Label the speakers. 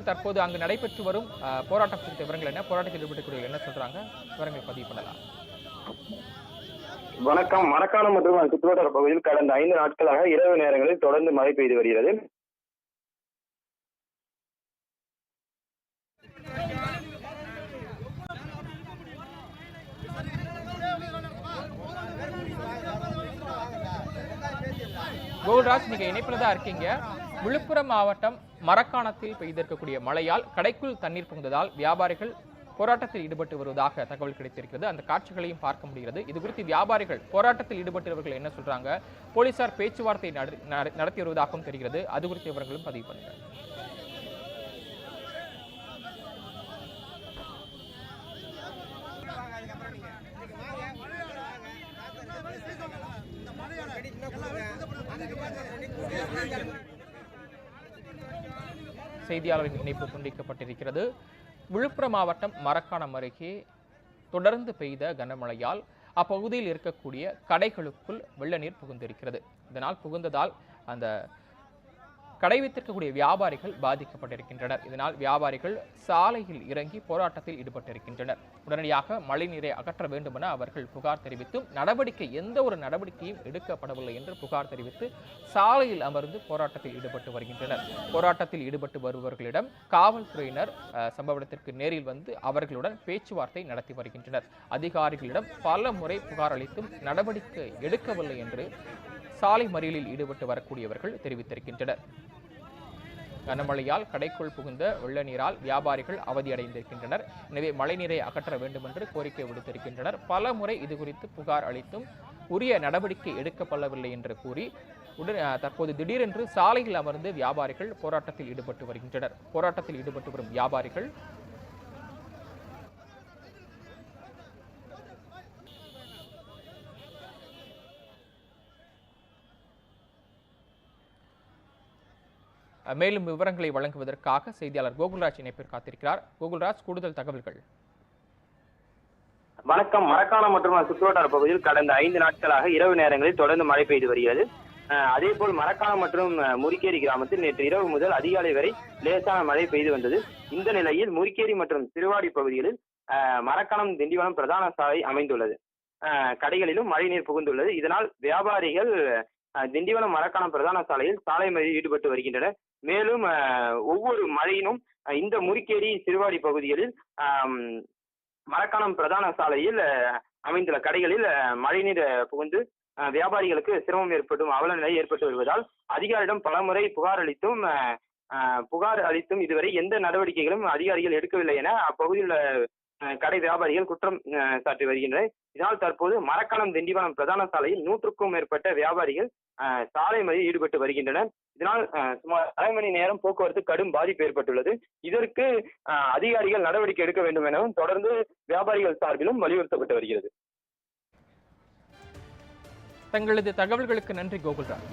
Speaker 1: தற்போது அங்கு நடைபெற்று வரும் போராட்டம் குறித்த விவரங்கள் என்ன? போராட்டத்தில் ஈடுபட்டக்கூடிய என்ன சொல்றாங்க? விவரங்கள் பதிவு பண்ணலாம்.
Speaker 2: வணக்கம். மரக்காணம் மற்றும் சுற்றுவட்டார பகுதியில் கடந்த ஐந்து நாட்களாக இரவு நேரங்களில் தொடர்ந்து மழை பெய்து வருகிறது.
Speaker 1: கோகுல்ராஜ் நீங்கள் இணைப்பில் தான் இருக்கீங்க. விழுப்புரம் மாவட்டம் மரக்காணத்தில் பெய்திருக்கக்கூடிய மழையால் கடைக்குள் தண்ணீர் புகுந்ததால் வியாபாரிகள் போராட்டத்தில் ஈடுபட்டு வருவதாக தகவல் கிடைத்திருக்கிறது. அந்த காட்சிகளையும் பார்க்க முடிகிறது. இது குறித்து வியாபாரிகள் போராட்டத்தில் ஈடுபட்டவர்கள் என்ன சொல்றாங்க? போலீசார் பேச்சுவார்த்தை நட- நடத்தி வருவதாகவும் தெரிகிறது. அது குறித்து விவரங்களும் பதிவு பண்ணுறாங்க செய்தியாளரின் இணைப்பு துண்டிக்கப்பட்டிருக்கிறது. விழுப்புரம் மாவட்டம் மரக்காணம் அருகே தொடர்ந்து பெய்த கனமழையால் அப்பகுதியில் இருக்கக்கூடிய கடைகளுக்குள் வெள்ள நீர் புகுந்திருக்கிறது. இதனால் புகுந்ததால் அந்த கடை வைத்திருக்கக்கூடிய வியாபாரிகள் பாதிக்கப்பட்டிருக்கின்றனர். இதனால் வியாபாரிகள் சாலையில் இறங்கி போராட்டத்தில் ஈடுபட்டிருக்கின்றனர். உடனடியாக மழைநீரை அகற்ற வேண்டும் என அவர்கள் புகார் தெரிவித்தும் நடவடிக்கை எந்த ஒரு நடவடிக்கையும் எடுக்கப்படவில்லை என்று புகார் தெரிவித்து சாலையில் அமர்ந்து போராட்டத்தில் ஈடுபட்டு வருகின்றனர். போராட்டத்தில் ஈடுபட்டு வருபவர்களிடம் காவல்துறையினர் அஹ், சம்பவ இடத்திற்கு நேரில் வந்து அவர்களுடன் பேச்சுவார்த்தை நடத்தி வருகின்றனர். அதிகாரிகளிடம் பல முறை புகார் அளித்தும் நடவடிக்கை எடுக்கவில்லை என்று சாலை மறியலில் ஈடுபட்டு வரக்கூடியவர்கள் தெரிவித்திருக்கின்றனர். கனமழையால் கடைக்குள் புகுந்த வெள்ள நீரால் வியாபாரிகள் அவதியடைந்திருக்கின்றனர். எனவே மழைநீரை அகற்ற வேண்டும் என்று கோரிக்கை விடுத்திருக்கின்றனர். பல முறை இது குறித்து புகார் அளித்தும் உரிய நடவடிக்கை எடுக்கப்படவில்லை என்று கூறி உடன் தற்போது திடீரென்று சாலையில் அமர்ந்து வியாபாரிகள் போராட்டத்தில் ஈடுபட்டு வருகின்றனர். போராட்டத்தில் ஈடுபட்டு வரும் வியாபாரிகள் மேலும் விவரங்களை வழங்குவதற்காக செய்தியாளர் கோகுல்ராஜ் இணைப்பில் காத்திருக்கிறார். கோகுல்ராஜ் கூடுதல் தகவல்கள்.
Speaker 2: வணக்கம். மரக்காணம் மற்றும் சுற்றுவட்டார பகுதியில் கடந்த ஐந்து நாட்களாக இரவு நேரங்களில் தொடர்ந்து மழை பெய்து வருகிறது. அதே போல் மரக்காணம் மற்றும் முறிக்கேரி கிராமத்தில் நேற்று இரவு முதல் அதிகாலை வரை லேசான மழை பெய்து வந்தது. இந்த நிலையில் முறிக்கேரி மற்றும் திருவாடி பகுதிகளில் அஹ், மரக்காணம் திண்டிவனம் பிரதான சாலை அமைந்துள்ளது. அஹ், கடைகளிலும் மழைநீர் புகுந்துள்ளது. இதனால் வியாபாரிகள் திண்டிவனம் மரக்காணம் பிரதான சாலையில் சாலை மறியல் ஈடுபட்டு வருகின்றனர். மேலும் அஹ், ஒவ்வொரு மழையினும் இந்த முறிக்கேரி சிறுவாடி பகுதிகளில் ஆம், மரக்காணம் பிரதான சாலையில் அஹ், அமைந்துள்ள கடைகளில் மழைநீர் புகுந்து அஹ், வியாபாரிகளுக்கு சிரமம் ஏற்பட்டும் அவல நிலை ஏற்பட்டு வருவதால் அதிகாரிடம் பலமுறை புகார் அளித்தும் புகார் அளித்தும் இதுவரை எந்த நடவடிக்கைகளும் அதிகாரிகள் எடுக்கவில்லை என அப்பகுதியில் உள்ள கடை வியாபாரிகள் குற்றம் சாட்டி வருகின்றனர் இதனால் தற்போது மரக்காணம் திண்டிவனம் பிரதான சாலையில் நூற்றுக்கும் மேற்பட்ட வியாபாரிகள் சாலை மறியலில் ஈடுபட்டு வருகின்றனர் இதனால் சுமார் அரை மணி நேரம் போக்குவரத்து கடும் பாதிப்பு ஏற்பட்டுள்ளது இதற்கு அதிகாரிகள் நடவடிக்கை எடுக்க வேண்டும் எனவும் தொடர்ந்து வியாபாரிகள் சார்பிலும் வலியுறுத்தப்பட்டு வருகிறது
Speaker 1: தங்களது தகவல்களுக்கு நன்றி கோகுல்ராஜ்!